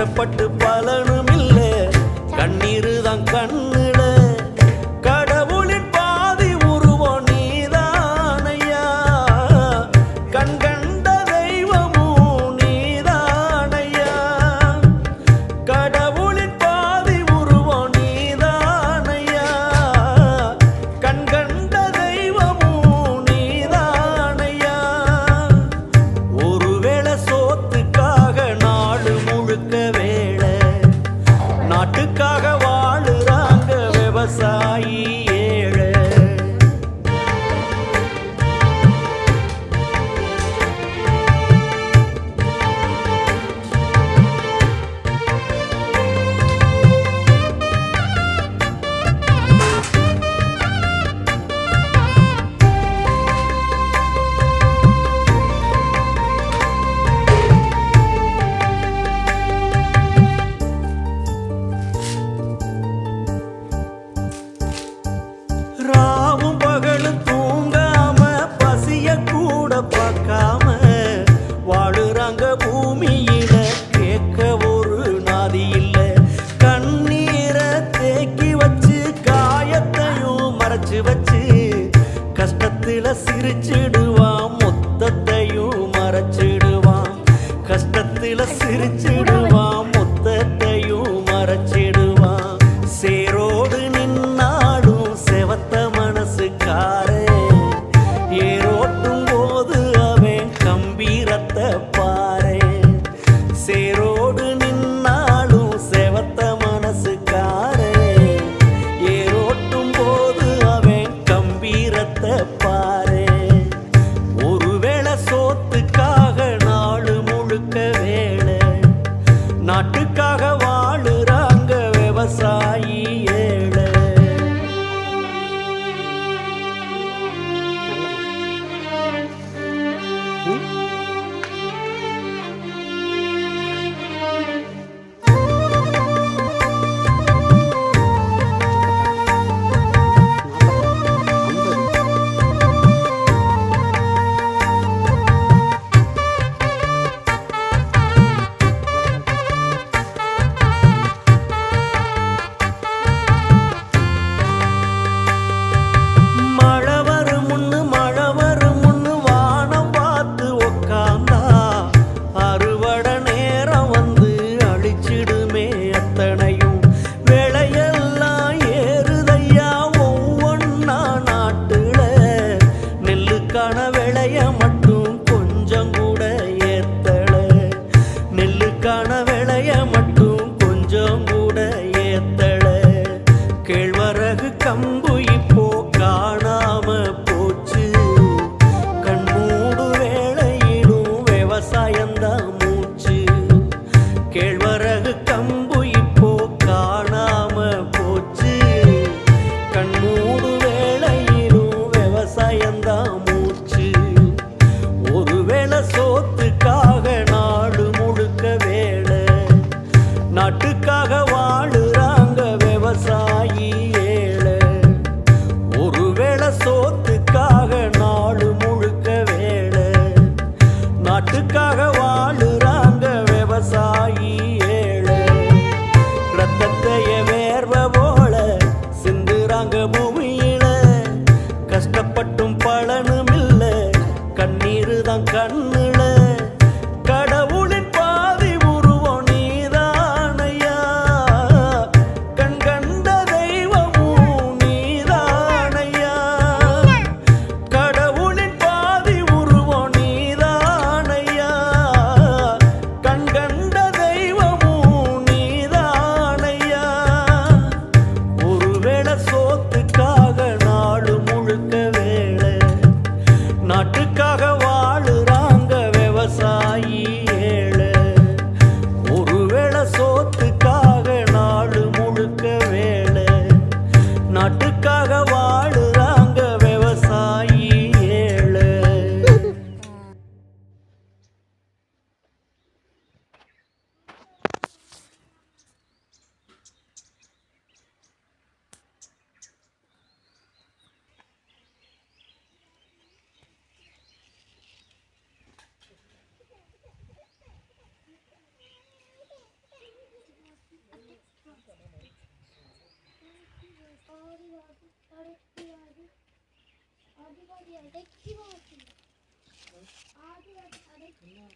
கஷ்டப்பட்டு பலனும் இல்லை கண்ணீர் தான் கண் நாங்க பூமியில கேட்க ஒரு நாதி இல்ல. கண்ணீரை தேக்கி வச்சு காயத்தையும் மறைச்சு வச்சு கஷ்டத்துல சிரிச்சிடுவான் மொத்தத்தையும் மறைச்சிடுவான். கஷ்டத்துல சிரிச்சு கஷ்டப்பட்டும் பலனும் இல்லை கண்ணீர் தான் கண் Ağrı vardı, karısı vardı. Ağrı var ya, ekşi vardı. Ağrı vardı, karısı vardı.